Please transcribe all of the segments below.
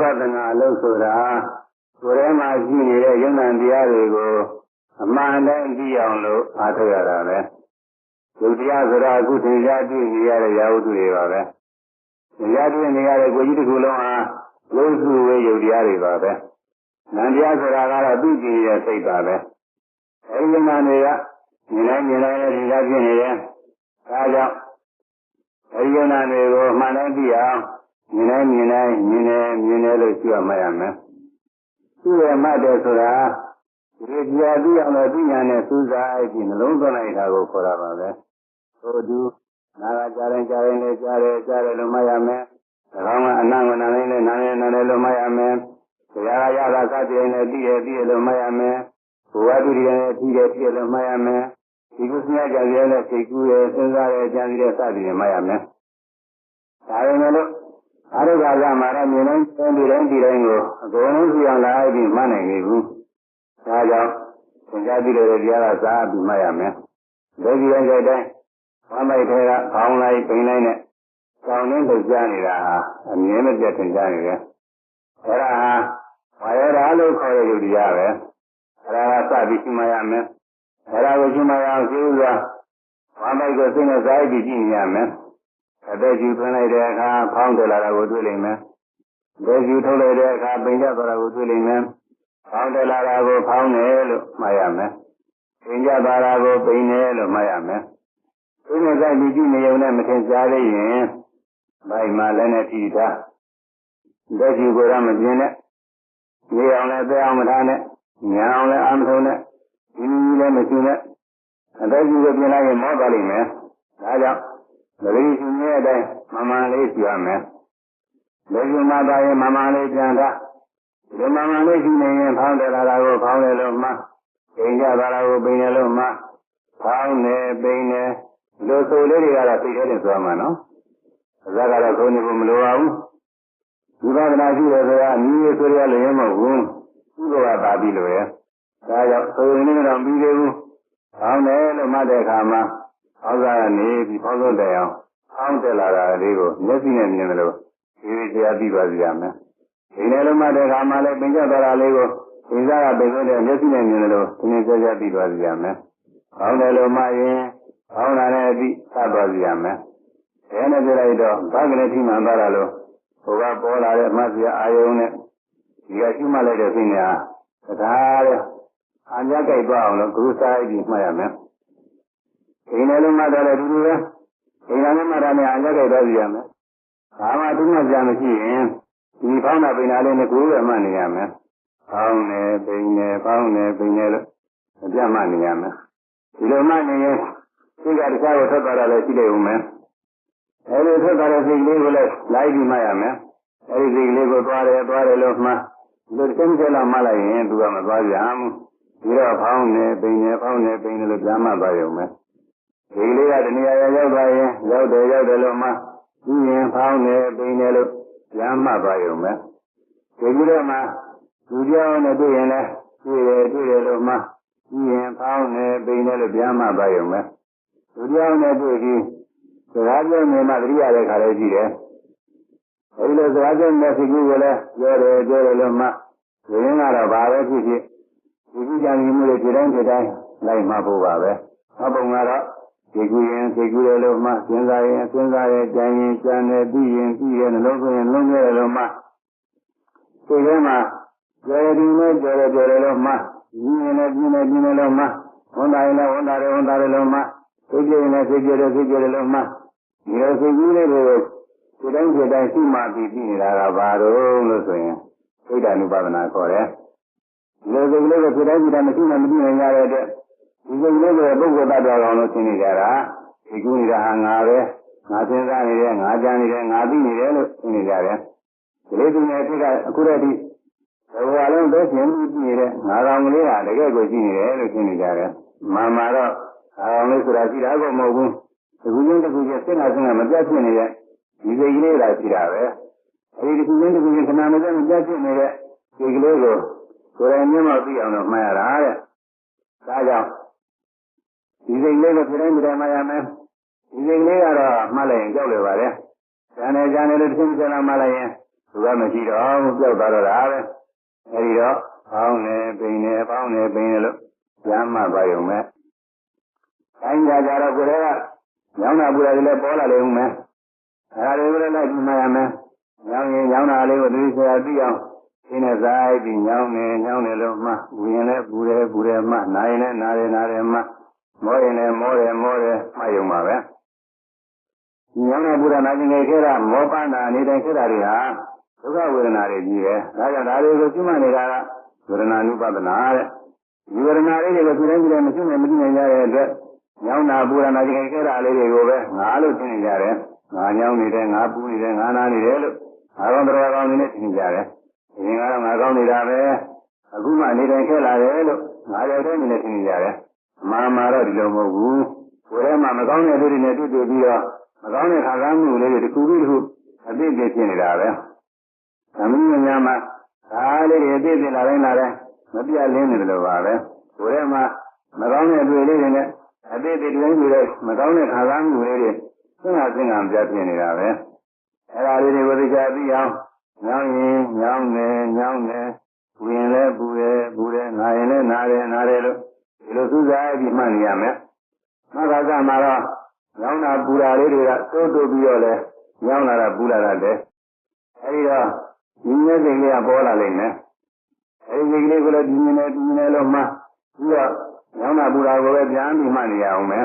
ပဿနာအလုပ်ဆိုတာကိုယ်ထဲမှာရှိနေတဲ့ယုံနာတရားတွေကိုအမှန်တည်းသိအောင်လို့အားထုတ်ရတာပဲယုတ်တရားဆိုတာအခုသင်္ချာတွေ့နေရတဲ့ရာဟုတုတွေပါပဲသင်္ချာတွေ့နေရတဲ့ကိုကြီးတစ်ခုလုံးဟာလုံးစုဝေယုတ်တရားတွေပါပဲနံတရားဆိုတာကတော့သူကြည့်ရတဲ့စိတ်ပါပဲအဲဒီယုံနာတွေကမြင်လိုက်မြင်လိုက်နဲ့သင်္ချာဖြစ်နေတယ်ဒါကြောင့်အဲဒီယုံနာတွေကိုမှန်တိုင်းသိအောင် မြင်တိုင်းမြင်တိုင်းမြင်တယ်မြင်တယ်လို့ကြည့်ရမှရမယ်သူ့ရဲ့မှတ်တယ်ဆိုတာဒီကြာသိအောင်လို့သိညာနဲ့စူးစားအပြီးနှလုံးသွင်းလိုက်တာကိုခေါ်တာပါပဲဟိုဒီနာကကြားရင်ကြားရင်လည်းကြားတယ်ကြားတယ်လို့မှတ်ရမယ်ဒါကောင်ကအနံ့ကနာနေလည်းနာနေနာနေလို့မှတ်ရမယ်တရားရရတာစတဲ့နဲ့သိရသိရလို့မှတ်ရမယ်ဘဝတုရိယနဲ့သိရသိရလို့မှတ်ရမယ်ဒီကုသမြကြရတဲ့စိတ်ကူးရဲ့စဉ်းစားရဲ့ကြံစည်တဲ့စသည်မှတ်ရမယ်ဒါပေမဲ့လို့ အရုပ်ကရမှာတော့မြင်တိုင်းဒီတိုင်းဒီတိုင်းကိုအကုန်လုံးကြည့်အောင်လာပြီးမှတ်နိုင်ပြီဘူးဒါကြောင့်သင်္ကြန်ပြီးတဲ့တရားကစားပြီးမှတ်ရမယ်လက်ကြည့်ရင်ကြတဲ့ဝမ်းမိုက်ထဲကခေါင်းလိုက်ပိန်လိုက်နဲ့ကောင်းနေလို့ကြားနေတာဟာအမြင်မပြတ်သင်ကြားနေတယ်အဲ့ဒါဟာဝါရဓာလို့ခေါ်တဲ့ယုတ်တရားပဲအဲ့ဒါကစပြီးရှိမှရမယ်အဲ့ဒါကိုရှိမှရအောင်ရှင်းဥစွာဝမ်းမိုက်ကိုစိတ်နဲ့စားပြီးကြည့်နေရမယ် အသက်ကြီးထွန်းလိုက်တဲ့အခါဖောင်းတယ်လာတာကိုတွေ့လိမ့်မယ်။လက်ကြီးထုတ်လိုက်တဲ့အခါပိန်ကြသွားတာကိုတွေ့လိမ့်မယ်။ဖောင်းတယ်လာတာကိုဖောင်းတယ်လို့မှတ်ရမယ်။ပိန်ကြသွားတာကိုပိန်တယ်လို့မှတ်ရမယ်။ဒီနေ့ကဒီကြည့်နေုံနဲ့မထင်ရှားသေးရင်ဘိုင်မှာလည်းနဲ့ထိတာ။လက်ကြီးကိုတော့မပြင်းနဲ့။နေအောင်လည်းသက်အောင်မထားနဲ့။ညာအောင်လည်းအာမထုံနဲ့။ဒီနည်းလည်းမရှိနဲ့။အသက်ကြီးကိုပြင်လိုက်ရင်မောသွားလိမ့်မယ်။ဒါကြောင့် မလေးရှင်ရဲ့အတိုင်းမမှန်လေးရှိရမယ်။လက်ရှင်မသားရဲ့မမှန်လေးပြန်တာဒီမမှန်လေးရှိနေရင်ဖောင်းတယ်လာတာကိုဖောင်းတယ်လို့မှပိန်ကြတာကိုပိန်တယ်လို့မှဖောင်းတယ်ပိန်တယ်လို့ဆိုလေးတွေကတော့သိတဲ့တယ်ဆိုမှနော်။အစကတော့ခုံနေဖို့မလိုပါဘူး။ဒီပါဒနာရှိတယ်ဆိုတာမြည်ရဆိုရလည်းမဟုတ်ဘူး။ဥပ္ပဝါပါပြီလို့ရဲ့။ဒါကြောင့်ဆိုရင်လည်းတော့ပြီးသေးဘူး။ဖောင်းတယ်လို့မှတ်တဲ့အခါမှာအောက်ကနေပြီးပေါင်းဆုံးတယ်အောင် အောင်းတက်လာတာလေးကိုမျက်စိနဲ့မြင်တယ်လို့ဒီတရားသိပါစီရမယ်။ဒီနေ့လုံးမတဲ့ခါမှလည်းပင်ကျသွားတာလေးကိုဒီစားကပင်ဆုံးတဲ့မျက်စိနဲ့မြင်တယ်လို့ဒီနေ့ကြကြသိပါစီရမယ်။အောင်းတယ်လို့မှရင်အောင်းလာတဲ့အသည့်သတ်သွားစီရမယ်။အဲနဲ့ပြလိုက်တော့ဘာကလေးထိမှန်သွားတာလို့ဟိုကပေါ်လာတဲ့အမှတ်စရာအာယုံနဲ့ဒီကရှိမှလိုက်တဲ့စိညာဒါတဲ့အာညကြိုက်သွားအောင်လို့ဂရုစားပြီးမှတ်ရမယ်။အိမ်ထဲလုံးမှတော့လည်းဒီလိုပဲ အိမ်ထဲလုံးမှတော့လည်းအရက်ကြိုက်တော့ပြရမယ်။ဘာမှသူမှပြန်မရှိရင်ဒီဖောင်းတာပိန်တာလေးနဲ့ကိုယ်ပဲမှနေရမယ်။ဖောင်းနေပိန်နေဖောင်းနေပိန်နေလို့အပြတ်မှနေရမယ်။ဒီလိုမှနေရင်စိတ်ကတခြားကိုထွက်သွားတာလည်းရှိနေဦးမယ်။အဲဒီထွက်သွားတဲ့စိတ်လေးကိုလည်းလိုက်ပြီးမှရမယ်။အဲဒီစိတ်လေးကိုသွားတယ်သွားတယ်လို့မှဒီတစ်ချက်ချက်လောက်မှလိုက်ရင်သူကမသွားကြဘူး။ဒီတော့ဖောင်းနေပိန်နေဖောင်းနေပိန်နေလို့ပြန်မှသွားရုံပဲ။ ဒီလေးကတဏှာရရောက်သွားရင်ရောက်တယ်ရောက်တယ်လို့မှပြီးရင်ဖောင်းတယ်ပိန်တယ်လို့လမ်းမှသွားရုံပဲဒီလိုတော့မှလူကြောင်းနဲ့တွေ့ရင်လည်းတွေ့တယ်တွေ့တယ်လို့မှပြီးရင်ဖောင်းတယ်ပိန်တယ်လို့ပြန်မှသွားရုံပဲလူကြောင်းနဲ့တွေ့ပြီးစကားပြောနေမှတတိယတဲ့ခါလေးရှိတယ်အဲဒီလိုစကားပြောနေတဲ့စိတ်ကူးကိုလည်းပြောတယ်ပြောတယ်လို့မှဒီရင်ကတော့ဘာပဲဖြစ်ဖြစ်ဒီကြံမှုတွေဒီတိုင်းဒီတိုင်းလိုက်မှဖို့ပါပဲအပုံကတော့ သိကူရင်သိကူတယ်လို့မှစဉ်းစားရင်စဉ်းစားရင်ကြံရင်ကြံတယ်ပြီးရင်ပြီးတယ်နှလုံးသွင်းရင်လုံးခဲ့တယ်လို့မှသိထဲမှာကြော်ဒီနဲ့ကြော်တယ်ကြော်တယ်လို့မှညီရင်လည်းပြင်းတယ်ပြင်းတယ်လို့မှဝန်တာရင်လည်းဝန်တာတယ်ဝန်တာတယ်လို့မှသိကြရင်လည်းသိကြတယ်သိကြတယ်လို့မှဒီလိုသိကူလေးတွေကိုဒီတိုင်းဒီတိုင်းရှိမှပြီးပြီးနေတာကဘာလို့လို့ဆိုရင်သိတာနုပါဒနာခေါ်တယ်ဒီလိုစိတ်ကလေးကိုဒီတိုင်းဒီတိုင်းမရှိမှမသိနိုင်ရတဲ့အတွက် ဒီစိတ်လေးကိုပုဂ္ဂိုလ်တ attva ကောင်လို့ရှင်းနေကြတာဒီကူနေတာဟာငါပဲငါစဉ်းစားနေတယ်ငါကြံနေတယ်ငါသိနေတယ်လို့ရှင်းနေကြတယ်ဒီလေးသူနဲ့အဖြစ်ကအခုတည်းကဘဝလုံးပဲရှင်းပြီးနေတဲ့ငါကောင်ကလေးဟာတကယ်ကိုရှိနေတယ်လို့ရှင်းနေကြတယ်မှန်မှာတော့ငါကောင်လေးဆိုတာရှိတာကိုမဟုတ်ဘူးဒီကူချင်းတကူချင်းစိတ်နာစိတ်နာမပြတ်ဖြစ်နေတဲ့ဒီစိတ်ကလေးသာရှိတာပဲအဲဒီဒီကူချင်းတကူချင်းခဏမစက်မပြတ်ဖြစ်နေတဲ့ဒီကလေးကိုကိုယ်တိုင်မျက်မှောက်သိအောင်လို့မှတ်ရတာတဲ့ဒါကြောင့် ဒီစိတ်လေးကိုပြတိုင်းပြတိုင်းမှရမယ်ဒီစိတ်လေးကတော့မှတ်လိုက်ရင်ကြောက်လေပါလေ။ဉာဏ်နဲ့ဉာဏ်နဲ့လို့တစ်ခုတစ်ခုမှတ်လိုက်ရင်သူကမရှိတော့ဘူးပြောက်သွားတော့တာပဲအဲဒီတော့ပေါင်းနေပိန်နေပေါင်းနေပိန်နေလို့ကျမ်းမှပါရုံပဲတိုင်းကြကြတော့ကိုယ်ကညောင်းတာပူတာတွေလည်းပေါ်လာလိမ့်ဦးမယ်အဲဒါတွေကိုလည်းလိုက်ကြည့်မှရမယ်ညောင်းရင်ညောင်းတာလေးကိုသိစရာသိအောင်ရှင်းနေစားပြီးညောင်းနေညောင်းနေလို့မှပူရင်လည်းပူတယ်ပူတယ်မှနာရင်လည်းနာတယ်နာတယ်မှ မောရင်လည်းမောတယ်မောတယ်မှယုံပါပဲညောင်းတဲ့ပူရနာကျင်နေခဲ့တာမောပန်းတာအနေတိုင်းခဲ့တာတွေဟာဒုက္ခဝေဒနာတွေကြီးပဲဒါကြောင့်ဒါတွေကိုကျွမ်းနေတာကဝေဒနာနုပဒနာတဲ့ဒီဝေဒနာလေးတွေကိုသူတိုင်းပြည်မရှိနိုင်မသိနိုင်ကြတဲ့အတွက်ညောင်းတာပူရနာကျင်ခဲ့တာလေးတွေကိုပဲငါလို့သိနေကြတယ်ငါညောင်းနေတယ်ငါပူနေတယ်ငါနာနေတယ်လို့ငါကောင်းတော်ကောင်းနေနဲ့သိနေကြတယ်အရင်ကတော့ငါကောင်းနေတာပဲအခုမှနေတိုင်းခဲ့လာတယ်လို့ငါရောက်တဲ့နေနဲ့သိနေကြတယ် မာမာတော့ဒီလိုမဟုတ်ဘူးကိုယ်ထဲမှာမကောင်းတဲ့လူတွေနဲ့တွေ့တွေ့ပြီးတော့မကောင်းတဲ့ခံစားမှုလေးတွေတစ်ခုပြီးတစ်ခုအသိအသိဖြစ်နေတာပဲ။သမီးများမှာဒါလေးတွေအသိအသိလာတိုင်းလာတိုင်းမပြတ်လင်းနေတယ်လို့ပါပဲ။ကိုယ်ထဲမှာမကောင်းတဲ့တွေ့လေးတွေနဲ့အသိအသိတိုင်းတွေ့တဲ့မကောင်းတဲ့ခံစားမှုလေးတွေစဉ်းစားစဉ်းစားပြတ်ဖြစ်နေတာပဲ။အဲဒါလေးတွေကိုသိချသိအောင်ညောင်းရင်ညောင်းတယ်ညောင်းတယ်ပူရင်လည်းပူတယ်ပူတယ်နာရင်လည်းနာတယ်နာတယ်လို့ ဒီလိုစူးစားပြီးမှတ်နေရမယ်။မဂ္ဂကမှာတော့ညောင်းတာပူတာလေးတွေကတိုးတိုးပြီးတော့လဲညောင်းလာတာပူလာတာတဲ့အဲဒီတော့ဒီမျက်စိလေးကပေါ်လာလိမ့်မယ်အဲဒီစိတ်ကလေးကိုလည်းဒီမြင်နေဒီမြင်နေလို့မှပြီးတော့ညောင်းတာပူတာကိုပဲပြန်ပြီးမှတ်နေရအောင်မယ်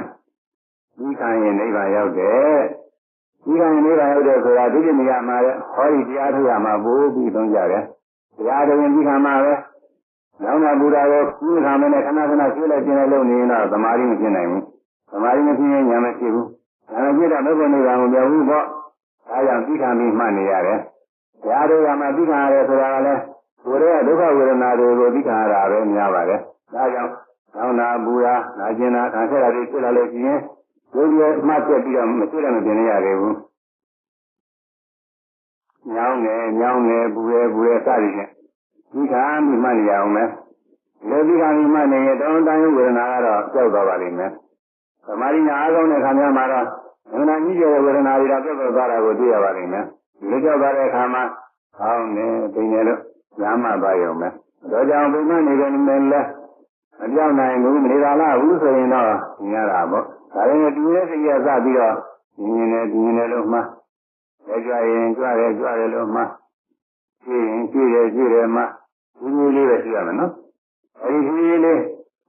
ဒီခံရင်နိဗ္ဗာန်ရောက်တယ်ဒီခံရင်နိဗ္ဗာန်ရောက်တယ်ဆိုတာဒီလိုနေရာမှာလေဟောဒီတရားထုတ်ရမှာပို့ပြီးသုံးကြတယ်တရားတော်ရင်ဒီခံမှာပဲ ညောင်းတာပူတာကိုဒီခံမနဲ့ခဏခဏဆွေးလိုက်ခြင်းလည်းလုပ်နေရင်တော့သမာဓိမဖြစ်နိုင်ဘူးသမာဓိမဖြစ်ရင်ညာမရှိဘူး။ညာမရှိတော့ဘုရားနိဗ္ဗာန်ကိုပြောဘူးပေါ့။ဒါကြောင့်သိခံပြီးမှတ်နေရတယ်။တရားတွေကမှသိခံရတယ်ဆိုတာကလည်းကိုယ်ရဲ့ဒုက္ခဝေဒနာတွေကိုသိခံရတာပဲများပါတယ်။ဒါကြောင့်နောင်နာပူရာနာကျင်နာခံဆက်တာတွေဖြစ်လာလို့ရှိရင်ဒုတိယမှတ်ချက်ပြီးတော့မသိလည်းမပြင်ရသေးဘူး။ညောင်းနေညောင်းနေပူရဲပူရဲစသည်ဖြင့် သိခံပြီးမှတ်နေရအောင်မယ်။ဒီသိခံပြီးမှတ်နေရင်တောင်းတမ်းဝေဒနာကတော့ကြောက်သွားပါလိမ့်မယ်။သမာဓိညာအားကောင်းတဲ့ခါများမှာတော့ဝေဒနာကြီးကျယ်တဲ့ဝေဒနာတွေတော့ပြတ်ပြတ်သွားတာကိုတွေ့ရပါလိမ့်မယ်။ဒီကြောက်သွားတဲ့အခါမှာဟောင်းနေပိနေလို့ညာမှပါရုံပဲ။ဒါကြောင့်ပိမနေတယ်နေလဲမပြောင်းနိုင်ဘူးမနေသာလားဘူးဆိုရင်တော့ညရတာပေါ့။ဒါရင်ဒီရဲ့စိတ်ရစပြီးတော့ညင်နေဒီညင်နေလို့မှလက်ကြွရင်ကြွရဲကြွရဲလို့မှကြည့်ရင်ကြည့်တယ်ကြည့်တယ်မှ ဒီနည်းလေးပဲရှိရမယ်နော်။အဲဒီဒီနည်းလေး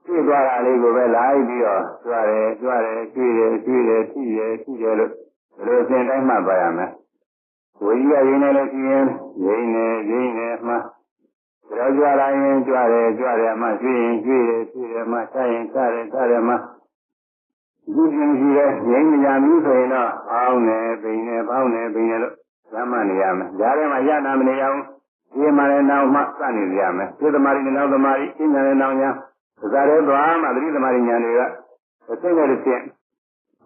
ဖြစ်သွားတာလေးကိုပဲလိုက်ပြီးတော့ကြွတယ်ကြွတယ်ကြွတယ်ကြွတယ်ထိတယ်ထိတယ်လို့ဒီလိုသင်တိုင်းမှပါရမယ်။ဝိရိယရင်းနေလို့ရှိရင်ရင်းနေရင်းနေမှကြောကြွလာရင်ကြွတယ်ကြွတယ်မှကြွရင်ကြွတယ်ကြွတယ်မှချရင်ချတယ်ချတယ်မှဒီပြင်ရှိတဲ့ရင်းမရဘူးဆိုရင်တော့ပေါင်းနေပိန်နေပေါင်းနေပိန်နေလို့သမတ်နေရမယ်။ဒါထဲမှာရတာမနေအောင် ဒီမှာလည်းနောက်မှစနေရမယ်။ဒီသမารီနောက်သမารီအင်းညာလည်းနောက်ညာဒါကြတဲ့သွားမှသတိသမารီညာတွေကစိတ်နဲ့တစ်ချက်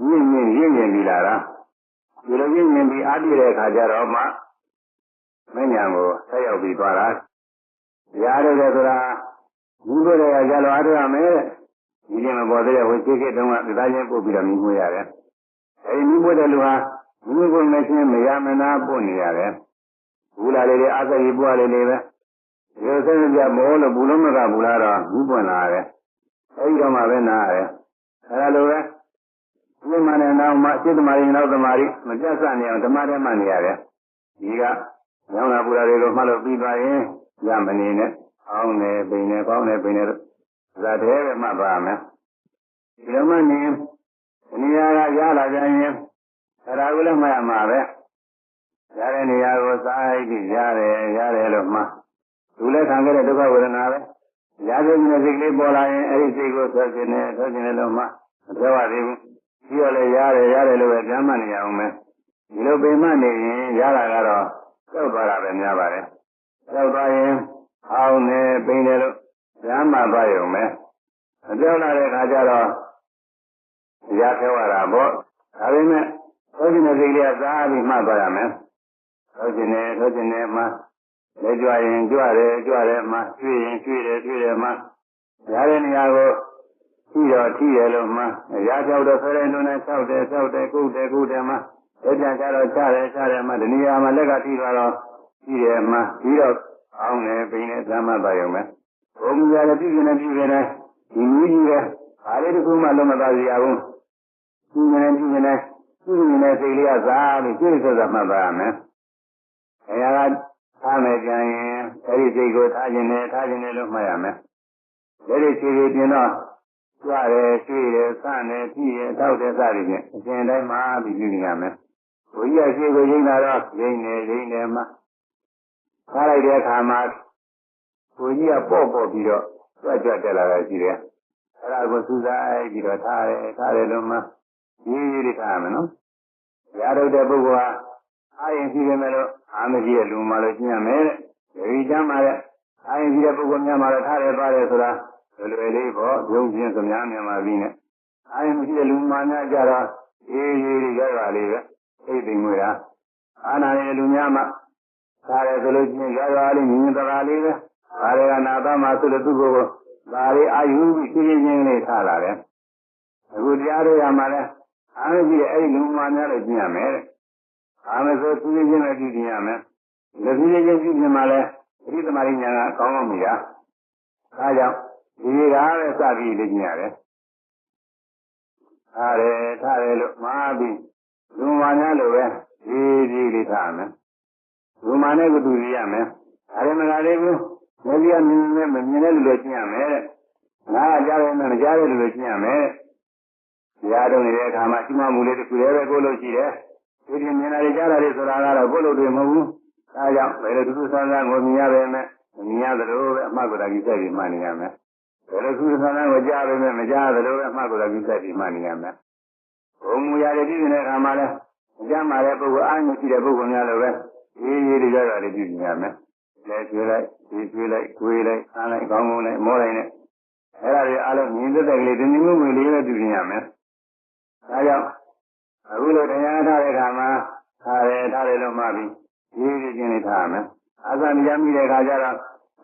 ညင်ညင်ရင့်ညင်ပြီးလာတာဒီလိုရင့်ညင်ပြီးအားပြည့်တဲ့အခါကျတော့မှမဉ္ဇဏ်ကိုဆက်ရောက်ပြီးသွားတာရားရတယ်ဆိုတာဒီလိုတွေကကြလို့အားထုတ်ရမယ်ဒီလိုမပေါ်သေးတဲ့ဝိသေကိတုံးကသာချင်းပို့ပြီးတော့မြင်မွေးရတယ်အဲဒီမြင်မွေးတဲ့လူဟာမိမိကိုယ်နဲ့ချင်းမရမနာပို့နေရတယ် ဘူးလာလေးတွေအာသရီပွားလေးလေးပဲဒီစိတ်ကြမောလို့ဘူးလုံးမကဘူးလားတော့ဘူးပွင့်လာတယ်အဲဒီတော့မှပဲနားရတယ်အဲလိုပဲဒီမှနဲ့နောက်မှစိတ်သမารီနောက်သမารီမပြတ်စနေအောင်ဓမ္မထဲမှနေရတယ်ဒီကညောင်းတာပူတာတွေလိုမှလို့ပြီးသွားရင်ရမနေနဲ့အောင်းနေပိန်နေပေါင်းနေပိန်နေလို့ဇာတဲ့ပဲမှပါမယ်ဒီလိုမှနေနေရာကရလာကြရင်အဲ့ဒါကိုလည်းမှတ်ရမှာပဲ ရတဲ့နေရာကိုစားပြီးရတယ်ရတယ်လို့မှသူလည်းခံခဲ့တဲ့ဒုက္ခဝေဒနာပဲရတဲ့စိတ်ကလေးပေါ်လာရင်အဲ့ဒီစိတ်ကိုဆွဲခြင်းနဲ့ဆွဲခြင်းနဲ့လို့မှမပြောရသေးဘူးပြီးတော့လည်းရတယ်ရတယ်လို့ပဲပြန်မှတ်နေရအောင်မယ်ဒီလိုပင်မှနေရင်ရတာကတော့ကြောက်သွားတာပဲများပါတယ်ကြောက်သွားရင်အောင်းနေပိန်တယ်လို့ပြန်မှသွားရုံပဲအပြောလာတဲ့အခါကျတော့ရခဲ့ရတာပေါ့ဒါပေမဲ့ဆွဲခြင်းတဲ့စိတ်လေးကစားပြီးမှတ်သွားရမယ် ဆွဲခြင်းနဲ့ဆွဲခြင်းနဲ့မှလက်ကြွရင်ကြွတယ်ကြွတယ်မှရွှေ့ရင်ရွှေ့တယ်ရွှေ့တယ်မှရတဲ့နေရာကိုထိတော့ထိတယ်လို့မှရကြောက်တော့ဆွဲတဲ့နှုန်းနဲ့၆တယ်၆တယ်ကုတ်တယ်ကုတ်တယ်မှလက်ပြန်ကြတော့ချတယ်ချတယ်မှဒီနေရာမှာလက်ကထိသွားတော့ရှိတယ်မှပြီးတော့အောင်းတယ်ပိန်တယ်သမတ်ပါရုံပဲဘုံမြာလည်းပြည်နေပြည်နေဒီမူကြီးပဲဘာလေးတစ်ခုမှလုံးမသားစီရဘူးပြည်နေပြည်နေပြည်နေတဲ့စိတ်လေးကစားပြီးပြည့်စုံစွာမှတ်ပါရမယ်။ အဲဒါကထားမယ်ကြရင်အဲဒီစိတ်ကိုထားခြင်းနဲ့ထားခြင်းနဲ့လို့မှတ်ရမယ်။ဒီလိုခြေခြေပြင်တော့ကြွရဲရွှေ့ရဲစတယ်ပြည့်ရဲတောက်တယ်စသည်ဖြင့်အစဉ်တိုင်းမှာပြီးပြုနေရမယ်။ဘုရားရှိခိုးရင်းတာတော့ရင်းနေရင်းနေမှာထားလိုက်တဲ့အခါမှာကိုကြီးကပေါ့ပေါ့ပြီးတော့ကြွကြွတက်လာတာရှိတယ်။အဲဒါကိုစူးစိုက်ပြီးတော့ထားရဲထားရဲလို့မှရေးရေးလေးထားရမယ်နော်။ရာထုတ်တဲ့ပုဂ္ဂိုလ်ဟာအာရင်ရှိတယ်မဲ့လို့ အာမရှိတဲ့လူမှလို့ရှင်းရမယ်တဲ့။ဒီကျမ်းမှာတဲ့အာရင်ရှိတဲ့ပုဂ္ဂိုလ်များမှာတော့ထားရဲပါတယ်ဆိုတာလွယ်လွယ်လေးပေါ့ရုံချင်းစများမြန်မာပြည်နဲ့အာရင်မရှိတဲ့လူမှများကြတော့အေးရေးလေးရတာလေးပဲသိသိငွေတာအာနာရဲ့လူများမှာထားရဲဆိုလို့ချင်းရတာလေးမြင်သလားလေးပဲ။ဒါတွေကနာသမဆိုလို့သူ့ကိုယ်ကိုဒါလေးအာယူပြီးရှင်းရှင်းချင်းလေးထားလာတယ်။အခုတရားတွေရမှာလဲအာမကြီးအဲ့ဒီလူမှများလို့ကျင့်ရမယ်တဲ့ အာမဆိုသူကြီးချင်းလည်းကျင့်ရမယ်လူကြီးချင်းကျင့်ရင်မှလည်းပရိသမารိညာကကောင်းကောင်းမြည်တာဒါကြောင့်ဒီကပဲစပြီးလေ့ကျင့်ရတယ်ထားတယ်ထားတယ်လို့မှားပြီးလူမှများလို့ပဲဒီဒီလေးထားမယ်လူမှနဲ့ကတူရရမယ်ဒါလည်းမလားလေးဘူးမေကြီးကမြင်နေမမြင်တဲ့လူလိုကျင့်ရမယ်တဲ့ငါကကြားတယ်မကြားတဲ့လူလိုကျင့်ရမယ်တရားထုတ်နေတဲ့အခါမှာရှိမှမူလေးတစ်ခုလည်းပဲကိုလို့ရှိတယ်။ ဒီပြင်မြင်လာကြတာတွေဆိုတာကတော့ကိုလို့တွေမဟုတ်ဘူး။ဒါကြောင့်ဘယ်လိုသူဆန်းဆန်းကိုမြင်ရပဲနဲ့မြင်ရသလိုပဲအမှတ်ကိုယ်တိုင်ကြီးစက်ပြီးမှတ်နေရမယ်။ဘယ်လိုသူဆန်းဆန်းကိုကြားပဲနဲ့မကြားသလိုပဲအမှတ်ကိုယ်တိုင်ကြီးစက်ပြီးမှတ်နေရမယ်။ဘုံမူရတဲ့ပြည်နေတဲ့အခါမှာလည်းအကြမ်းမာတဲ့ပုဂ္ဂိုလ်အားမရှိတဲ့ပုဂ္ဂိုလ်များလိုပဲရေးရေးတွေကြတာတွေပြည်နေရမယ်။လဲကျွေးလိုက်၊ဒီကျွေးလိုက်၊ကိုယ်လိုက်၊အားလိုက်၊ကောင်းကောင်းလိုက်၊မောလိုက်နဲ့အဲ့ဒါတွေအားလုံးမြင်တဲ့ကလေးဒီနည်းမျိုးလေးပဲပြည်နေရမယ်။ဒါကြောင့် အခုလိုတရားထားတဲ့အခါမှာထားတယ်ထားတယ်လို့မှပြီးရေးရေးချင်းလေးထားရမယ်။အာသံရမိတဲ့အခါကျတော့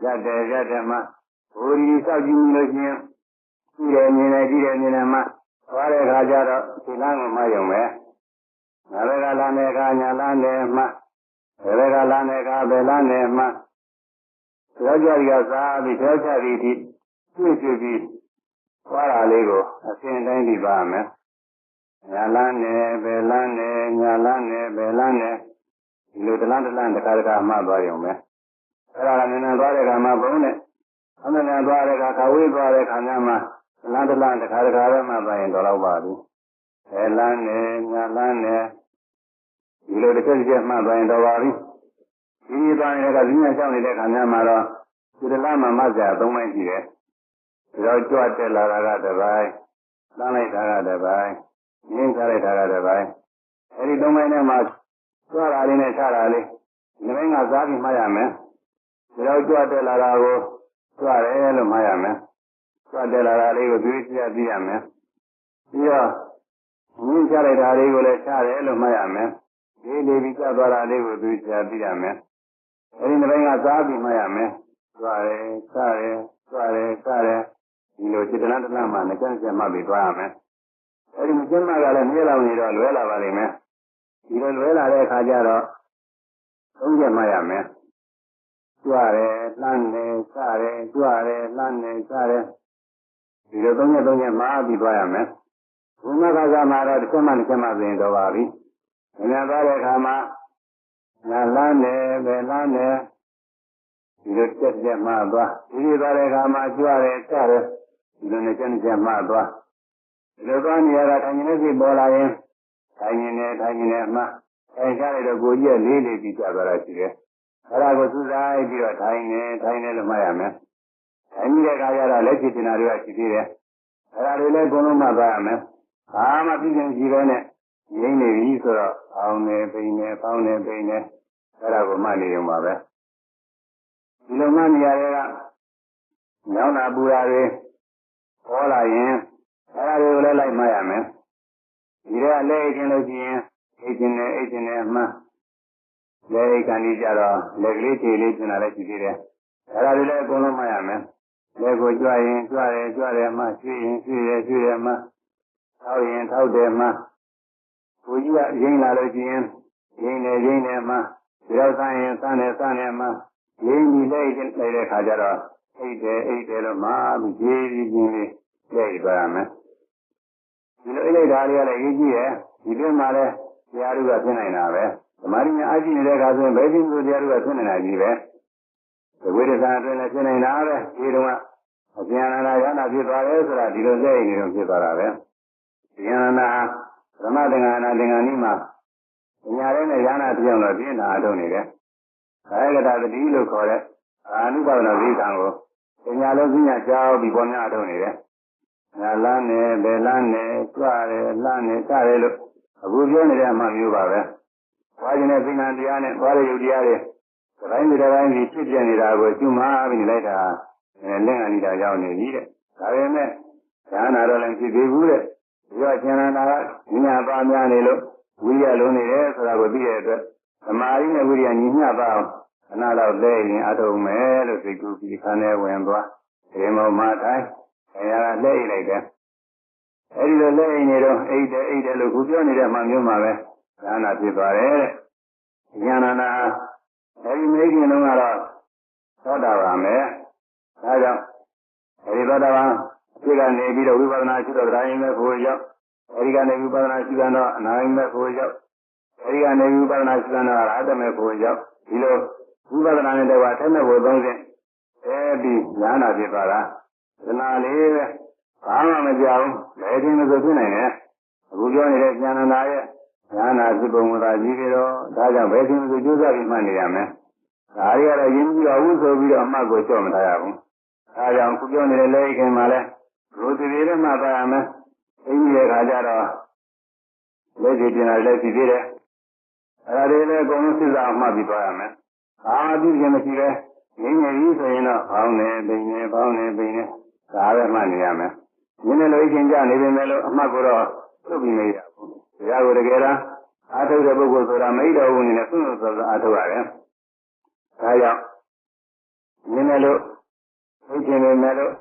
ရက်တယ်ရက်တယ်မှဘိုးဒီစောက်ကြည့်လို့ချင်းကြည့်တယ်မြင်တယ်ကြည့်တယ်မြင်တယ်မှသွားတဲ့အခါကျတော့ဒီလမ်းကိုမှယုံပဲ။ငါလည်းကလမ်းတဲ့အခါညာလမ်းတယ်မှဘယ်ဘက်ကလမ်းတဲ့အခါဘယ်လမ်းတယ်မှသောကြရီကစားပြီးသောကြရီဒီတွေ့တွေ့ပြီးသွားတာလေးကိုအစဉ်တိုင်းဒီပါမယ် ညာလန်းနဲ့ဘယ်လန်းနဲ့ညာလန်းနဲ့ဘယ်လန်းနဲ့ဒီလိုတလန်းတလန်းတစ်ခါတစ်ခါမှသွားရုံပဲအဲ့ဒါကနည်းနည်းသွားတဲ့ခါမှဘုံနဲ့အမှန်တန်သွားတဲ့ခါခဝေးသွားတဲ့ခါများမှာတလန်းတလန်းတစ်ခါတစ်ခါပဲမှသွားရင်တော့တော့ပါပြီဘယ်လန်းနဲ့ညာလန်းနဲ့ဒီလိုတစ်ချက်တစ်ချက်မှသွားရင်တော့ပါပြီဒီဒီသွားရင်ကဈဉ္ညာရှောင်းနေတဲ့ခါများမှာတော့ဒီတလန်းမှာမှစရာသုံးပိုင်းရှိတယ်ဒါတော့ကြွတက်လာတာကတစ်ပိုင်းလမ်းလိုက်တာကတစ်ပိုင်း ရင်းထားလိုက်တာကတည်းကအဲဒီသုံးပိုင်းထဲမှာကြွတာလေးနဲ့ချတာလေးဒီပိုင်းကစားပြီးမှတ်ရမယ်ဒီတော့ကြွတက်လာတာကိုကြွတယ်လို့မှတ်ရမယ်ကြွတက်လာတာလေးကိုသိသိသိရမယ်ပြီးတော့ရင်းချလိုက်တာလေးကိုလည်းချတယ်လို့မှတ်ရမယ်ဒီလေးပြီးကြွသွားတာလေးကိုသိသိသိရမယ်အဲဒီဒီပိုင်းကစားပြီးမှတ်ရမယ်ကြွတယ်ချတယ်ကြွတယ်ချတယ်ဒီလိုစိတ္တလန်းတလန်းမှငကြံ့ကြံ့မှပြီးသွားရမယ် အဲဒီမကျင်းမကလည်းမြဲလောင်နေတော့လွဲလာပါလိမ့်မယ်ဒီလိုလွဲလာတဲ့အခါကျတော့သုံးချက်မှရမယ်ကြွရဲလှမ်းနေစရဲကြွရဲလှမ်းနေစရဲဒီလိုသုံးချက်သုံးချက်မှားပြီးသွားရမယ်ဘုမကကမှာတော့တစ်ချက်မှတစ်ချက်မှပြင်တော့ပါပြီ။ဉာဏ်သွားတဲ့အခါမှာညာလန်းနေပဲလန်းနေဒီလိုတက်တက်မှသွားဒီလိုသွားတဲ့အခါမှာကြွရဲစရဲဒီလိုနဲ့ချက်ချက်မှသွားဒီ လိုသွားနေရတာထိုင်နေတဲ့စိတ်ပေါ်လာရင်ထိုင်နေထိုင်နေမှအဲကြရတော့ကိုကြီးကလေးလေးပြီးကြသွားတာရှိတယ်။အဲဒါကိုစူးစိုက်ပြီးတော့ထိုင်နေထိုင်နေလို့မှတ်ရမယ်။ထိုင်ပြီးတဲ့အခါကျတော့လက်ရှိတင်တာတွေကရှိသေးတယ်။အဲဒါတွေလည်းအကုန်လုံးမှတ်သွားရမယ်။ဘာမှပြည့်စုံကြည့်ပဲနဲ့ငြိမ့်နေပြီဆိုတော့အောင်းနေပိန်နေပေါင်းနေပိန်နေအဲဒါကိုမှတ်နေရုံပါပဲ။ဒီလိုမှတ်နေရတဲ့ကညောင်းတာပူတာတွေဟောလာရင် အဲဒါတွေကိုလည်းလိုက်မှတ်ရမယ်ဒီတော့လက်အိတ်ခြင်းလို့ရှိရင်အိတ်ခြင်းနဲ့အိတ်ခြင်းနဲ့မှလက်အိတ်ကန်ကြီးကြတော့လက်ကလေးခြေလေးကျင်လာလည်းရှိသေးတယ်အဲဒါတွေလည်းအကုန်လုံးမှတ်ရမယ်လက်ကိုကြွရင်ကြွတယ်ကြွတယ်မှရွှေ့ရင်ရွှေ့တယ်ရွှေ့တယ်မှထောက်ရင်ထောက်တယ်မှကိုကြီးကရင်းလာလို့ရှိရင်ရင်းနေရင်းနေမှရဒီတော့ဆန်းရင်ဆန်းတယ်ဆန်းတယ်မှရင်းပြီးလိုက်လိုက်တဲ့ခါကျတော့အိတ်တယ်အိတ်တယ်လို့မှပြီးရေးပြီးချင်းလေးလိုက်သွားရမယ် ဒီလိုအိတ်လိုက်တာလေးကလည်းရေးကြည့်ရဲ့ဒီတွင်မှာလည်းတရားဓုကဖြစ်နိုင်တာပဲဓမ္မရင်းအကြည့်နေတဲ့အခါဆိုရင်ဘယ်ဒီလိုတရားဓုကဖြစ်နေတာကြီးပဲဒီဝိရဇာအတွင်းလည်းဖြစ်နေတာပဲဒီတုန်းကအကျဉ်းနာရဟနာဖြစ်သွားတယ်ဆိုတာဒီလိုစိတ်နေတော့ဖြစ်သွားတာပဲဉာဏနာဓမ္မသင်္ကနာသင်္ကန်းဤမှာညာတဲ့နဲ့ရဟနာပြောင်းတော့ပြင်းတာအထုံးနေတယ်ကာယကတာတတိလို့ခေါ်တဲ့အာနုပါဒနာဝိသံကိုညာလုံးပြညာကြောက်ပြီးပေါ်များအထုံးနေတယ် ငါလန်းနေဘယ်လန်းနေကြွတယ်လှမ်းနေစတယ်လို့အခုပြောနေတဲ့အမှမျိုးပါပဲ။ဘာခြင်းနဲ့သင်္ကန်းတရားနဲ့ဘာရယုတ်တရားတွေဒီတိုင်းဒီတိုင်းကြီးဖြစ်ပြနေတာကိုကျွမ်းမပြီးလိုက်တာအဲလင့်အနိတာရောက်နေပြီတဲ့။ဒါပေမဲ့ဉာဏ်နာတော့လည်းဖြစ်သေးဘူးတဲ့။ဒီတော့ဉာဏ်နာကဉာဏ်ပါများနေလို့ဝိရိယလုံးနေတယ်ဆိုတာကိုသိတဲ့အတွက်သမာဓိနဲ့ဝိရိယညီမျှပါအောင်အနာတော့လဲရင်အထုံးမယ်လို့သိကူပြီးခန်းထဲဝင်သွား။ဒီမောမတိုင်း အဲရကလဲလိုက်တယ်။အဲဒီလိုလဲနေတော့အိတ်တယ်အိတ်တယ်လို့ခုပြောနေတဲ့မှမျိုးမှာပဲဉာဏ်နာဖြစ်သွားတယ်တဲ့။ဉာဏ်နာအဲဒီမိခင်လုံးကတော့သောတာပန်ပဲ။ဒါကြောင့်အဲဒီသောတာပန်အဖြစ်ကနေပြီးတော့ဝိပဿနာရှိတော့တိုင်းမဲ့ဖို့ရောက်အဲဒီကနေဝိပဿနာရှိတော့အနာယမဲ့ဖို့ရောက်အဲဒီကနေဝိပဿနာရှိတော့အရဟတမဲ့ဖို့ရောက်ဒီလိုဝိပဿနာနဲ့တကွာထက်မဲ့ဖို့သုံးစဉ်အဲဒီဉာဏ်နာဖြစ်သွားတာ သနာလေးပဲဘာမှမကြောက်ဘူးလည်းချင်းမဆိုဖြစ်နိုင်တယ်အခုပြောနေတဲ့ဉာဏ်နာရဲ့ဉာဏ်နာဖြစ်ပုံသာကြီးကြတော့ဒါကြောင့်ဘယ်ချင်းမဆိုကြိုးစားပြီးမှတ်နေရမယ်ဒါရီကတော့ရင်းပြီးတော့ဝုဆိုပြီးတော့အမှတ်ကိုကြော့မထားရဘူးဒါကြောင့်ခုပြောနေတဲ့လက်ခင်မှာလဲဘုသူတွေနဲ့မှပါရမယ်အင်းကြီးရဲ့ခါကျတော့လက်စီပြင်လာလက်စီသေးတယ်အဲဒါတွေလည်းအကုန်လုံးစစ်စားမှတ်ပြီးသွားရမယ်အာမပြုခြင်းမရှိပဲငင်းငယ်ကြီးဆိုရင်တော့ဘောင်းနေပိန်နေဘောင်းနေပိန်နေ ဒါပဲမှတ်နေရမယ်ညနေလိုအချင်းကြနေပေမဲ့လို့အမှတ်ကိုတော့ပြုတ်ပြီးနေရဘူးတရားကိုတကယ်တော့အာထုတ်တဲ့ပုဂ္ဂိုလ်ဆိုတာမိတော်ဝင်နေဆွန့်ဆွန့်ဆောအာထုတ်ရတယ်ဒါကြောင့်ညနေလိုသိချင်နေမယ်လို့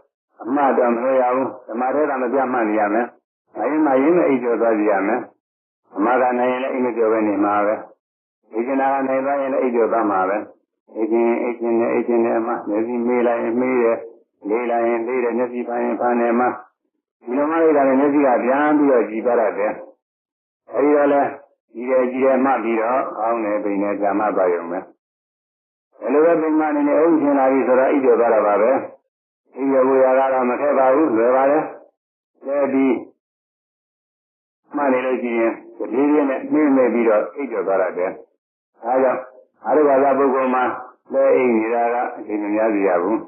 အမှားတော့မရဘူးဓမ္မထဲကမပြမှတ်နေရမယ်။ဒါရင်မှရင်းနဲ့အိပ်ကျော်သွားကြရမယ်။အမှားကနိုင်ရင်လည်းအိပ်မကျော်ပဲနေမှာပဲ။ဒီကျင်နာကနိုင်သွားရင်လည်းအိပ်ကျော်သွားမှာပဲ။အိပ်ခြင်းအိပ်ခြင်းနဲ့အိပ်ခြင်းနဲ့အမှားမျက်စိမေးလိုက်ရင်မေးတယ်။ လေးလိုက်ရင်လေးတယ်မျက်စိဖမ်းရင်ဖမ်းတယ်မှာဒီလိုမှလိုက်တာလည်းမျက်စိကပြန်ပြီးတော့ကြည်သွားတယ်။အဲဒီတော့လည်းကြည်တယ်ကြည်တယ်မှပြီးတော့အောင်းတယ်ပိန်တယ်ကြာမှပါရုံပဲ။ဘယ်လိုပဲပိန်မှနေနေအုပ်ရှင်လာပြီဆိုတော့အိပ်ကျော်သွားတာပါပဲ။ဒီရဝေရကတော့မထက်ပါဘူးလွယ်ပါလေလဲပြီးမှတ်နေလို့ရှိရင်ဒီလေးနဲ့နှင်းနေပြီးတော့အိတ်ကျော်သွားတယ်အဲဒါကြောင့်အရိယာပုဂ္ဂိုလ်မှာလဲအိတ်နေတာကအချိန်မများစီရဘူး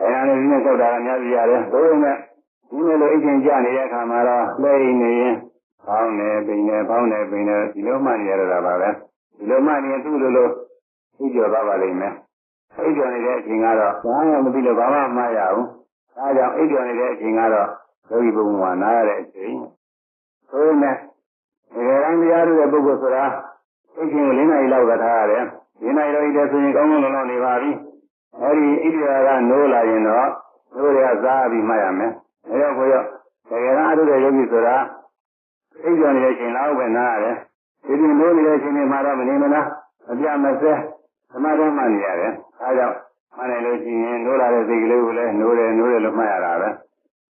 အဲဒါနဲ့ဒီနဲ့သောက်တာကများစီရတယ်ဘိုးရုံနဲ့ဒီလိုလိုအိတ်ချင်းကြနေတဲ့အခါမှာတော့လဲအိတ်နေရင်ဖောင်းနေပိန်နေဖောင်းနေပိန်နေဒီလိုမှနေရတာပါပဲဒီလိုမှနေရင်သူ့လိုလိုအိတ်ကျော်သွားပါလိမ့်မယ်အိပ်ကျော်နေတဲ့အချိန်ကတော့ဘာမှမသိလို့ဘာမှမမှတ်ရဘူး။ဒါကြောင့်အိပ်ကျော်နေတဲ့အချိန်ကတော့ယောဂီဘုံကနားရတဲ့အချိန်။ဆိုရင်လည်းဒီကရန်တရားတွေပုဂ္ဂိုလ်ဆိုတာအိပ်ချိန်ကို၄နာရီလောက်ကထားရတယ်။၄နာရီလောက်အိပ်တယ်ဆိုရင်ကောင်းကောင်းလုံးလုံးနေပါပြီ။ အဲဒီအိပ်ကျော်ကနိုးလာရင်တော့တို့တွေကစားပြီးမှတ်ရမယ်။ဒါကြောင့်ကိုရောဒီကရန်အထုတဲ့ယောဂီဆိုတာအိပ်ကျော်နေတဲ့အချိန်လောက်ပဲနားရတယ်။ဒီဒီနိုးနေတဲ့အချိန်မှာတော့မနေမလား။အပြမစဲဓမ္မဓမ္မနေရတယ်။အဲကြောင့်မှန်တယ်လို့ရှိရင်နိုးလာတဲ့စိတ်ကလေးကိုလည်းနိုးတယ်နိုးတယ်လို့မှတ်ရတာပဲ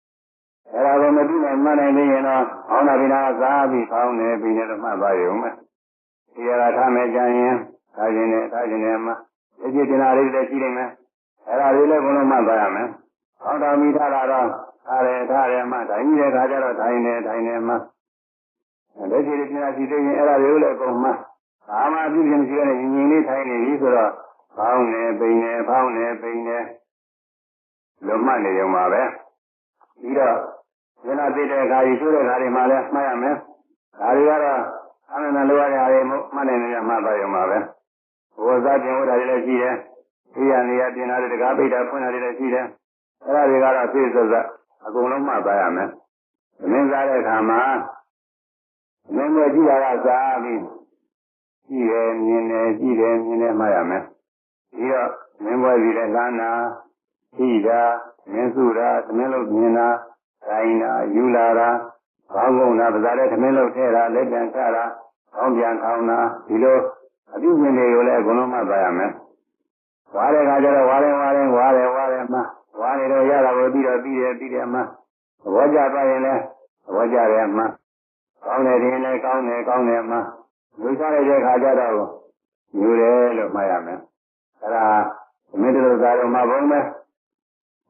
။အဲဒါကိုမသိနိုင်မှတ်နိုင်နေရင်တော့အောင်းနာပိနာစားပြီးဖောင်းနေပြီးနေလို့မှတ်ပါရုံပဲ။ဒီရတာထားမယ်ကြရင်ထားခြင်းနဲ့ထားခြင်းနဲ့မှ အကြည့်တင်လာလေးတွေရှိနေမယ်။အဲဒါလေးလည်းဘုံလုံးမှတ်ပါရမယ်။အောင်းတော်မိထားတာတော့ထားတယ်ထားတယ်မှတိုင်းကြီးတဲ့ခါကျတော့တိုင်းနေတိုင်းနေမှလက်ရှိတင်လာရှိသေးရင်အဲဒါလေးလည်းအကုန်မှဘာမှပြုခြင်းမရှိတဲ့ညီညီလေးထိုင်နေပြီဆိုတော့ဖောင်းနေပိန်နေဖောင်းနေပိန်နေလွတ်မှတ်နေရုံပါပဲပြီးတော့ဉာဏ်သိတဲ့အခါကြီးဆိုတဲ့အခါတွေမှာလည်းမှတ်ရမယ်ဒါတွေကတော့အမှန်တန်လိုရတဲ့အားတွေမှတ်နေနေမှတ်ပါရုံပါပဲ ဘောဇာပြင်ဝတ်တာတွေလည်းရှိတယ်ဒီရနေရပြင်တာတွေတကားပိတ်တာဖွင့်တာတွေလည်းရှိတယ်အဲ့ဒါတွေကတော့ပြည့်စုံစအကုန်လုံးမှတ်ပါရမယ်မင်းစားတဲ့အခါမှာမင်းတို့ကြည့်တာကစားပြီးကြည့်တယ်မြင်တယ်ကြည့်တယ်မြင်တယ်မှတ်ရမယ်ပြီးတော့မင်းဘွယ်ကြီးလည်းလမ်းနာကြည့်တာမင်းစုတာသမင်းလို့မြင်တာတိုင်းတာယူလာတာဘောင်းကုန်တာပါးစားတဲ့သမင်းလို့ထဲတာလက်ပြန်ချတာဘောင်းပြန်ခေါင်းတာဒီလို အပြုရှင်တွေကိုလည်းအကုန်လုံးမှတ်ပါရမယ်ဝါတဲ့ခါကျတော့ဝါတယ်ဝါတယ်ဝါတယ်ဝါတယ်မှဝါနေတော့ရတာကိုပြီးတော့ပြီးတယ်ပြီးတယ်မှသဘောကျသွားရင်လည်းသဘောကျတယ်မှကောင်းတယ်ရင်လည်းကောင်းတယ်ကောင်းတယ်မှဝိစားရတဲ့ခါကျတော့ယူတယ်လို့မှတ်ရမယ်အဲ့ဒါသမင်းတို့သာတော့မှဘုံပဲ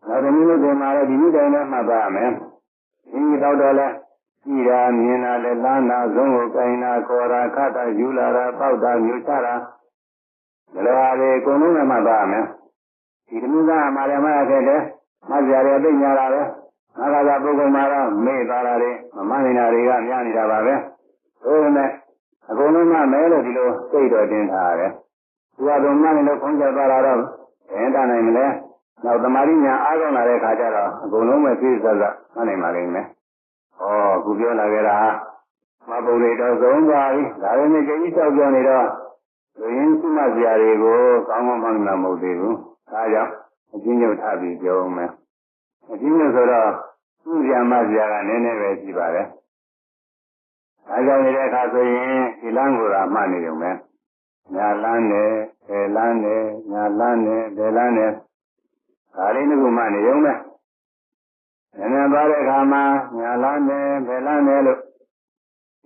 နောက်သမီးတို့ဒီမှာလည်းဒီနေ့တိုင်းလည်းမှတ်ပါရမယ်ဒီတော့တော့လည်း ကြည်တာမြင်တာလည်းလမ်းတာဇုံကိုကိုင်တာခေါ်တာခတ်တာယူလာတာပေါက်တာမျိုးချတာဒီလိုဟာတွေအကုန်လုံးမှတ်ပါရမယ်ဒီသမီးသားမှာလည်းမှတ်ခဲ့တယ်မှတ်ကြရသိညာတာပဲငါကသာပုဂ္ဂိုလ်မှာတော့မေ့သွားတာတွေမမှန်နေတာတွေကများနေတာပါပဲဒါပေမဲ့အကုန်လုံးမှမဲလို့ဒီလိုစိတ်တော်တင်ထားရတယ်သူကတော့မှန်တယ်လို့ခွန်ကြသွားတာတော့ဘယ်တတ်နိုင်မလဲနောက်သမာဓိညာအားကောင်းလာတဲ့ခါကျတော့အကုန်လုံးပဲသိစစမှတ်နိုင်ပါလိမ့်မယ် ဩခုပြောလာကြတာမပုံတွေတော့သုံးပါပြီဒါပေမဲ့ကြည်ကြီးတောက်ပြောနေတော့လူရင်းစုမစရာတွေကိုကောင်းကောင်းမှန်မှန်မဟုတ်သေးဘူးဒါကြောင့်အချင်းချင်းထပ်ပြီးပြောမယ်အချင်းချင်းဆိုတော့သူ့ဇာမဇာကနည်းနည်းပဲရှိပါတယ်။ဒါကြောင့်နေတဲ့အခါဆိုရင်ဒီလမ်းကိုသာမှတ်နေုံပဲ။ညာလမ်းနဲ့ဘယ်လမ်းနဲ့ညာလမ်းနဲ့ဘယ်လမ်းနဲ့ဒါလေးတစ်ခုမှတ်နေုံပဲ။ နည်းနည်းပါတဲ့အခါမှာညာလမ်းနဲ့ဘယ်လမ်းနဲ့လို့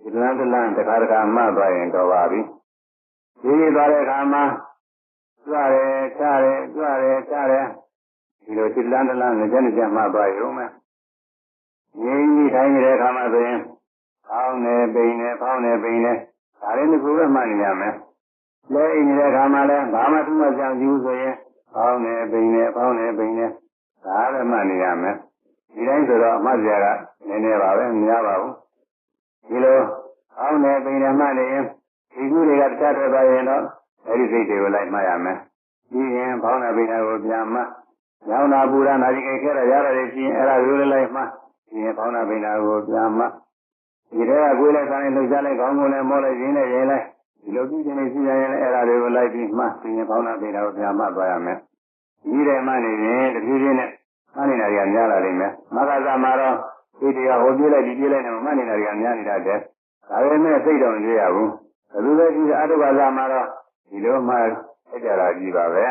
ဒီလမ်းတစ်လမ်းတစ်ခါတစ်ခါမှတ်သွားရင်တော့ပါပြီ။ဒီသွားတဲ့အခါမှာကြွရဲချရဲကြွရဲချရဲဒီလိုဒီလန်းတလန်းငကြက်ကြက်မှပါရုံပဲငြိမ်းကြီးတိုင်းနေတဲ့အခါမှာဆိုရင်ဖောင်းနေပိန်နေဖောင်းနေပိန်နေဒါလည်းတစ်ခုပဲမှတ်နေရမယ်လဲအိမ်နေတဲ့အခါမှာလည်းဘာမှသူ့မကြောင်ကြည့်ဘူးဆိုရင်ဖောင်းနေပိန်နေဖောင်းနေပိန်နေဒါလည်းမှတ်နေရမယ် ဒီတိုင်းဆိုတော့အမှတ်စရာကနည်းနည်းပါပဲမများပါဘူးဒီလိုဖောင်းနေပိန်နေမှတ်နေရင်ဒီခုတွေကတခြားထွက်သွားရင်တော့အဲဒီစိတ်တွေကိုလိုက်မှတ်ရမယ်ပြီးရင်ဖောင်းနေပိန်နေကိုပြန်မှတ်ညောင်းတာပူရနာဒီကိခဲရရရတယ်ရှိရင်အဲ့ဒါရိုးလေးလိုက်မှဒီရင်ဖောင်းတာပိန်တာကိုပြန်မှဒီထဲကကိုယ်လည်းစားနေလှုပ်ရှားလိုက်ခေါင်းကိုလည်းမောလိုက်ရင်းနဲ့ရင်းလိုက်ဒီလိုပြုခြင်းနဲ့ရှိရင်လည်းအဲ့ဒါတွေကိုလိုက်ပြီးမှဒီရင်ဖောင်းတာပိန်တာကိုပြန်မှသွားရမယ်ဒီထဲမှနေရင်တဖြည်းဖြည်းနဲ့ မှနေတာတွေကများလာလိမ့်မယ်မဂ္ဂသမှာတော့ဒီတရားဟိုပြေးလိုက်ဒီပြေးလိုက်နဲ့မှနေတာတွေကများနေတာတဲ့ဒါပေမဲ့စိတ်တော်မကြည့်ရဘူးဘယ်လိုလဲဒီအတုပါဇာမှာတော့ဒီလိုမှဆက်ကြတာကြီးပါပဲ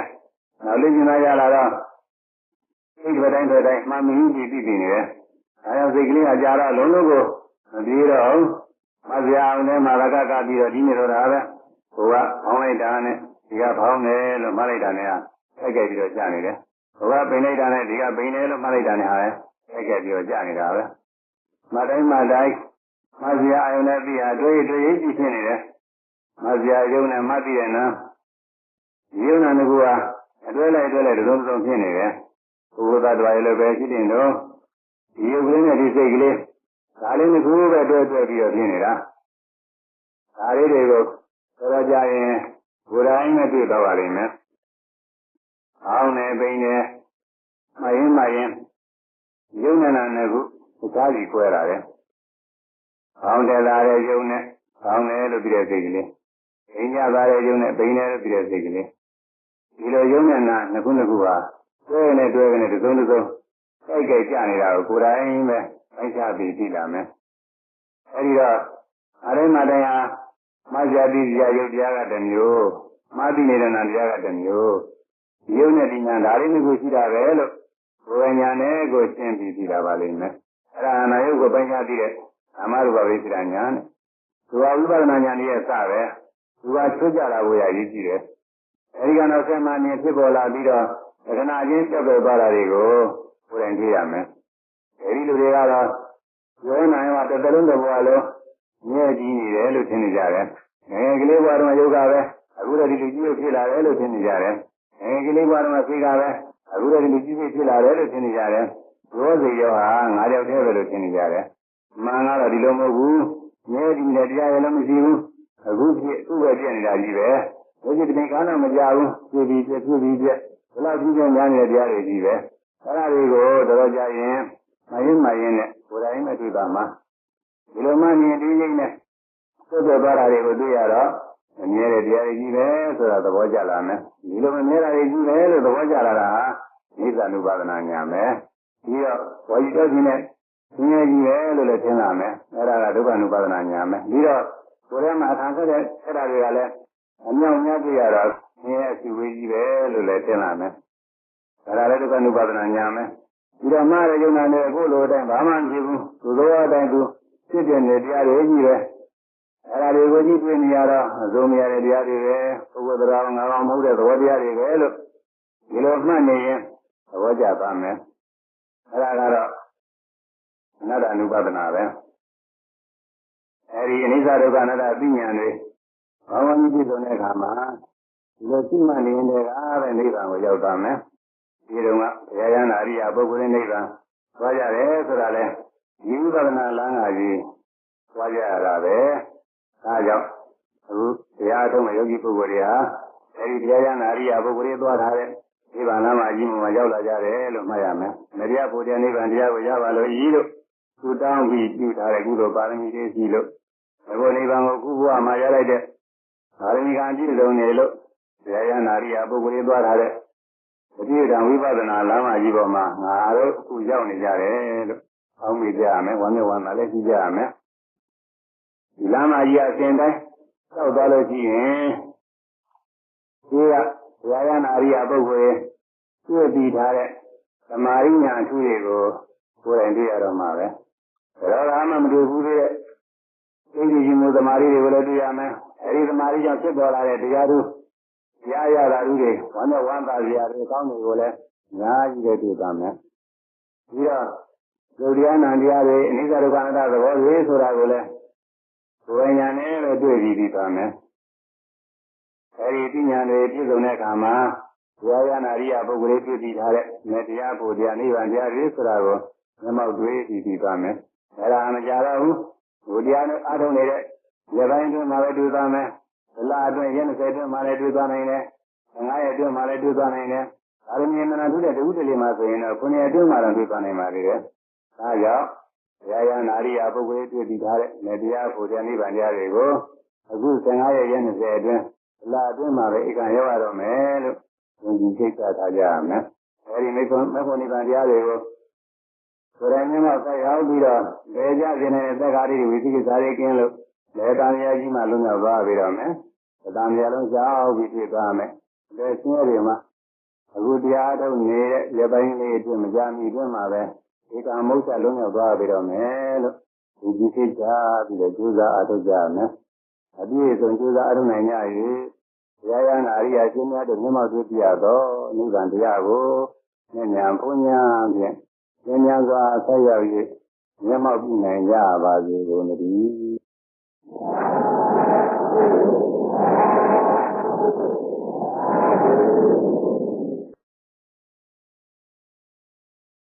နောက်လေ့ကျင့်လာကြလာတော့စိတ်ကတိုင်းဆိုတိုင်းမှမင်းကြီးပြီးပြီးနေတယ်။အဲဒါစိတ်ကလေးကကြာတော့လုံးလုံးကိုမပြေတော့မစရာအောင်နဲ့မာရကကပြီးတော့ဒီနေ့တော့ဒါပဲ။ဟိုကဖောင်းလိုက်တာနဲ့ဒီကဖောင်းတယ်လို့မှတ်လိုက်တာနဲ့ဆက်ကြိုက်ပြီးတော့ကြာနေတယ်။ ဟိုကပိန်လိုက်တာနဲ့ဒီကပိန်တယ်လို့မှတ်လိုက်တာနဲ့ဟာလဲဆက်ကြိုက်ပြီးတော့ကြာနေတာပဲ။မတိုင်းမတိုင်းမစရာအယုံနဲ့ပြီးဟာတွေးတွေးကြည့်ဖြစ်နေတယ်။မစရာယုံနဲ့မှတ်ပြီးတဲ့နော်။ယုံနာကအတွဲလိုက်အတွဲလိုက်တုံးတုံးဖြစ်နေတယ်။ဘုရားတော်ရလည်းပဲရှိတင်တော့ဒီရုပ်ကလေးနဲ့ဒီစိတ်ကလေးဒါလေးတစ်ခုပဲတွဲတွဲပြီးတော့ဖြစ်နေတာ။ဒါလေးတွေကိုတော်ကြရင်ကိုယ်တိုင်နဲ့တွေ့တော့ပါလိမ့်မယ်။ အောင်းနေပိန်နေမရင်မရင်ယုံနာနဲ့ခုအခြားကြီးကွဲလာတယ်။အောင်းတယ်လာတဲ့ယုံနဲ့အောင်းတယ်လို့ပြတဲ့စိတ်ကလေး။အိညာသားတဲ့ယုံနဲ့ပိန်တယ်လို့ပြတဲ့စိတ်ကလေး။ဒီလိုယုံနာနှစ်ခုနှစ်ခုဟာတွဲနဲ့တွဲနဲ့တစ်စုံတစ်စုံကြိုက်ကြိုက်ကြနေတာကိုကိုယ်တိုင်ပဲအိုက်ချပြီးသိလာမယ်။အဲဒီတော့အရိမတရားမဇ္ဇတိဇာယုတ်တရားကတစ်မျိုးမသိနေတဲ့နာတရားကတစ်မျိုး ယုတ်နဲ့ဒီညာဒါလေးမျိုးရှိတာပဲလို့ကိုယ်ညာနဲ့ကိုရှင်းပြီးသိတာပါလိမ့်မယ်။အဲဒါအနာယုတ်ကိုပိုင်းခြားသိတဲ့အမရူပဝိသရာညာနဲ့သူကဝိပဿနာညာလေးရဲ့စပဲသူကချွတ်ကြတာကိုရည်ကြည့်တယ်။အဲဒီကတော့ဆက်မှနေဖြစ်ပေါ်လာပြီးတော့ခဏချင်းတက်ပေါ်သွားတာတွေကိုကိုယ်တိုင်ကြည့်ရမယ်။အဲဒီလူတွေကတော့ဝဲနိုင်မှာတစ်သလုံးတစ်ဘဝလုံးမြဲကြည့်နေတယ်လို့ထင်နေကြတယ်။ငယ်ကလေးဘဝတော့ယောဂပဲအခုတော့ဒီလူကြီးဖြစ်လာတယ်လို့ထင်နေကြတယ်။ ငယ်ကလေးဘဝတော့သိတာပဲအခုတော့ဒီလူကြီးဖြစ်လာတယ်လို့ထင်နေကြတယ်။ရောစီရောဟာငါးယောက်တည်းပဲလို့ထင်နေကြတယ်။မှန်ကတော့ဒီလိုမဟုတ်ဘူး။မြဲကြည့်နေတရားရလည်းမရှိဘူး။အခုဖြစ်အခုပဲပြနေတာကြီးပဲ။ဘုရားတင်ကားနာမကြဘူး။ပြပြီးပြပြပြီးပြဘလောက်ကြီးကျယ်များနေတဲ့တရားတွေကြီးပဲအဲ့ဒါတွေကိုတော်ကြရင်မရင်မရင်နဲ့ကိုယ်တိုင်နဲ့တွေ့ပါမှာဒီလိုမှမြင်ပြီးနေနဲ့သုတ်တော်သွားတာတွေကိုတွေ့ရတော့ မမြဲတဲ့တရားတွေကြီးပဲဆိုတာသဘောကျလာမယ်ဒီလိုမမြဲတာတွေကြီးပဲလို့သဘောကျလာတာနိစ္စ ानु ပါဒနာညာမယ်ပြီးတော့ဝါယိတောကြီးနဲ့မြဲကြီးပဲလို့လည်းထင်လာမယ်အဲ့ဒါကဒုက္ခ ानु ပါဒနာညာမယ်ပြီးတော့ကိုယ်ထဲမှာအထံဆက်တဲ့အဲ့ဒါတွေကလည်းအမြောက်များပြရတော့ဆင်းရဲအစီဝေးကြီးပဲလို့လည်းထင်လာမယ်ဒါရလည်းဒုက္ခနုပါဒနာညာမယ်ဒီတော့မှားတဲ့ယုံနာနဲ့အခုလိုအတိုင်းဘာမှမဖြစ်ဘူးသူသောအတိုင်းသူဖြစ်တဲ့နေတရားတွေကြီးပဲ အဲ့ဒါတွေကိုကြည့်တွေ့နေရတော့အစုံမရတဲ့တရားတွေပဲပုဂ္ဂိုလ်တရားငါးပါးမဟုတ်တဲ့သဘောတရားတွေပဲလို့ဒီလိုမှတ်နေရင်သဘောကျသွားမယ်အဲ့ဒါကတော့အနတ္တအနုပဒနာပဲအဲဒီအနိစ္စဒုက္ခအနတ္တအသိဉာဏ်တွေဘာဝနိပြည့်စုံတဲ့အခါမှာဒီလိုရှိမှနေနေတဲ့ကပဲနိဗ္ဗာန်ကိုရောက်သွားမယ်ဒီတုန်းကဘုရားရဟန္တာအရိယာပုဂ္ဂိုလ်ရဲ့နိဗ္ဗာန်သွားကြတယ်ဆိုတာလဲဒီဥပဒနာလမ်းကကြီးသွားကြရတာပဲ ဒါကြောင့်အခုတရားထုံးတဲ့ယောဂီပုဂ္ဂိုလ်တွေဟာအဲဒီတရားရဟန္တာအရိယာပုဂ္ဂိုလ်တွေသွားထားတဲ့ဒီဘာနာမှာအကြီးမှာရောက်လာကြတယ်လို့မှတ်ရမယ်။မတရားဘုရားနိဗ္ဗာန်တရားကိုရပါလို့ဤလို့သူတောင်းပြီးပြုထားတဲ့ကုသိုလ်ပါရမီတွေရှိလို့ဘုရားနိဗ္ဗာန်ကိုခုဘဝမှာရလိုက်တဲ့ပါရမီကံပြည့်စုံနေလို့တရားရဟန္တာအရိယာပုဂ္ဂိုလ်တွေသွားထားတဲ့အပြည့်အံဝိပဿနာလမ်းမကြီးပေါ်မှာငါတို့အခုရောက်နေကြတယ်လို့အောင်းမိကြရမယ်ဝမ်းမြောက်ဝမ်းသာလည်းရှိကြရမယ် ဒီလမ်းမကြီးအစဉ်တိုင်းတောက်သွားလို့ရှိရင်ဒီကဘုရားရဟန္တာအရိယာပုဂ္ဂိုလ်ရဲ့တွေ့ပြီးထားတဲ့သမာရိညာအထူးတွေကိုကိုယ်တိုင်တွေ့ရတော့မှာပဲဒါတော့အမှမတွေ့ဘူးတဲ့ဣတိရှင်မူသမာရိတွေကိုလည်းတွေ့ရမယ်အဲဒီသမာရိကြောင့်ဖြစ်ပေါ်လာတဲ့တရားသူတရားရတာတွေဝမ်းနဲ့ဝမ်းသာစရာတွေကောင်းတွေကိုလည်းအများကြီးတွေတွေ့ပါမယ်ပြီးတော့လူတရားနာတရားတွေအနိစ္စဒုက္ခအနတ္တသဘောတွေဆိုတာကိုလည်း ကိုယ်ဉာဏ်နဲ့ပဲတွေ့ပြီးပြီးပါမယ်အဲဒီပညာတွေပြည့်စုံတဲ့အခါမှာဘုရားရနာရိယပုဂ္ဂိုလ်တွေပြည့်တည်ထားတဲ့မေတ္တရားကိုတရားနိဗ္ဗာန်တရားတွေဆိုတာကိုမျက်မှောက်တွေ့ပြီးပြီးပါမယ်။အဲဒါမကြတော့ဘူး။ဘုရားနဲ့အားထုတ်နေတဲ့ရပိုင်းတွင်မှာပဲတွေ့သွားမယ်။ဒလအတွင်းရက်20တွင်မှာလည်းတွေ့သွားနိုင်တယ်။ငါးရက်အတွင်းမှာလည်းတွေ့သွားနိုင်တယ်။ဒါရမင်းမနာထုတဲ့တဝုတလီမှာဆိုရင်တော့ခုနှစ်အတွင်းမှာတော့တွေ့သွားနိုင်ပါသေးတယ်။ဒါကြောင့်ဘု ရားရနာရိယပုဂ္ဂိုလ်တွေတွေ့တည်ထားတဲ့မေတ္တရားကိုတရားနိဗ္ဗာန်တရားတွေကိုအခု15ရက်ရက်20အတွင်းလာအတွင်းမှာပဲဧကံရောက်ရတော့မယ်လို့ယုံကြည်စိတ်ချထားကြရမယ်။အဲဒီမေခွန်မေခွန်နိဗ္ဗာန်တရားတွေကိုကိုယ်တိုင်မျက်မှောက်ဆက်ရောက်ပြီးတော့လေကြခြင်းနဲ့သက်္ကာရီဝိသိကိစ္စတွေကင်းလို့လေတန်ရကြီးမှလွတ်မြောက်သွားပြီးတော့မယ်။တန်ရလုံးကြောက်ပြီးဖြစ်သွားမယ်။လေဆင်းရဲတွေမှာအခုတရားထုတ်နေတဲ့ရပိုင်းလေးအတွင်းမကြမီအတွင်းမှာပဲ ဒီကံမုတ်ချက်လုံးရောက်သွားပြီတော့မယ်လို့ဒီဒီခေတ်ကြပြီးတော့ကျူးစာအထုတ်ကြမယ်အပြည့်စုံကျူးစာအထုတ်နိုင်ကြ၍တရားရနာအရိယာရှင်များတို့မြတ်မောဒုတိယသောအနုကံတရားကိုမြတ်ညာဘုညာဖြင့်မြတ်ညာစွာဆက်ရောက်၍မြတ်မောပြုနိုင်ကြပါစေကုန်သတည်း